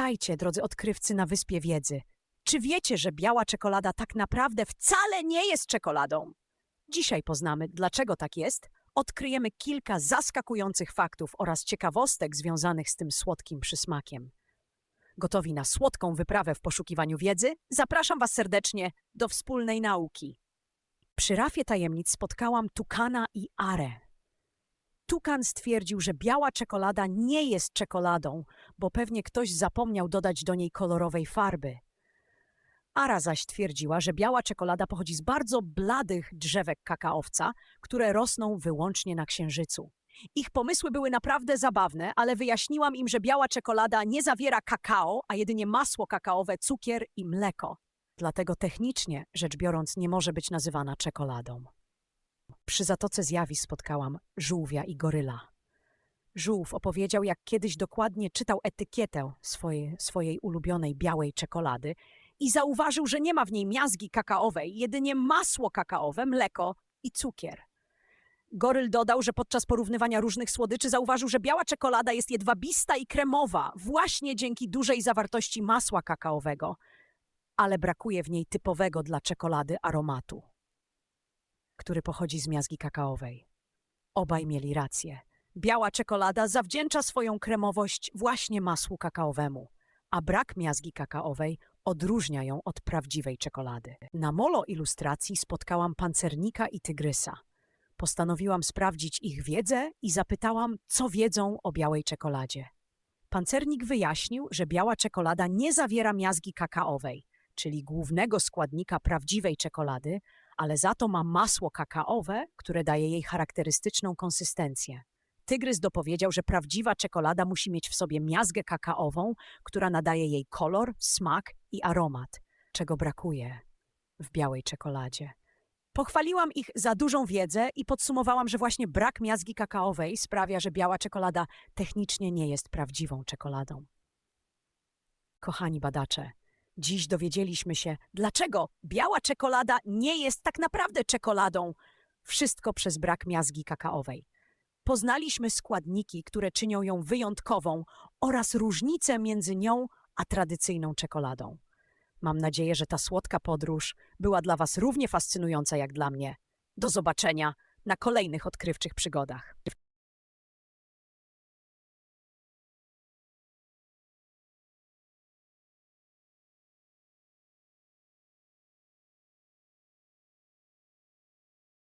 Witajcie, drodzy odkrywcy na Wyspie Wiedzy. Czy wiecie, że biała czekolada tak naprawdę wcale nie jest czekoladą? Dzisiaj poznamy, dlaczego tak jest, odkryjemy kilka zaskakujących faktów oraz ciekawostek związanych z tym słodkim przysmakiem. Gotowi na słodką wyprawę w poszukiwaniu wiedzy? Zapraszam Was serdecznie do wspólnej nauki. Przy rafie tajemnic spotkałam Tukana i Are. Tukan stwierdził, że biała czekolada nie jest czekoladą, bo pewnie ktoś zapomniał dodać do niej kolorowej farby. Ara zaś twierdziła, że biała czekolada pochodzi z bardzo bladych drzewek kakaowca, które rosną wyłącznie na księżycu. Ich pomysły były naprawdę zabawne, ale wyjaśniłam im, że biała czekolada nie zawiera kakao, a jedynie masło kakaowe, cukier i mleko. Dlatego technicznie rzecz biorąc nie może być nazywana czekoladą. Przy Zatoce Zjawisk spotkałam żółwia i goryla. Żółw opowiedział, jak kiedyś dokładnie czytał etykietę swojej, swojej ulubionej białej czekolady i zauważył, że nie ma w niej miazgi kakaowej, jedynie masło kakaowe, mleko i cukier. Goryl dodał, że podczas porównywania różnych słodyczy zauważył, że biała czekolada jest jedwabista i kremowa właśnie dzięki dużej zawartości masła kakaowego, ale brakuje w niej typowego dla czekolady aromatu który pochodzi z miazgi kakaowej. Obaj mieli rację. Biała czekolada zawdzięcza swoją kremowość właśnie masłu kakaowemu, a brak miazgi kakaowej odróżnia ją od prawdziwej czekolady. Na molo ilustracji spotkałam pancernika i tygrysa. Postanowiłam sprawdzić ich wiedzę i zapytałam, co wiedzą o białej czekoladzie. Pancernik wyjaśnił, że biała czekolada nie zawiera miazgi kakaowej, czyli głównego składnika prawdziwej czekolady, ale za to ma masło kakaowe, które daje jej charakterystyczną konsystencję. Tygrys dopowiedział, że prawdziwa czekolada musi mieć w sobie miazgę kakaową, która nadaje jej kolor, smak i aromat, czego brakuje w białej czekoladzie. Pochwaliłam ich za dużą wiedzę i podsumowałam, że właśnie brak miazgi kakaowej sprawia, że biała czekolada technicznie nie jest prawdziwą czekoladą. Kochani badacze, Dziś dowiedzieliśmy się, dlaczego biała czekolada nie jest tak naprawdę czekoladą. Wszystko przez brak miazgi kakaowej. Poznaliśmy składniki, które czynią ją wyjątkową oraz różnice między nią a tradycyjną czekoladą. Mam nadzieję, że ta słodka podróż była dla Was równie fascynująca jak dla mnie. Do zobaczenia na kolejnych odkrywczych przygodach.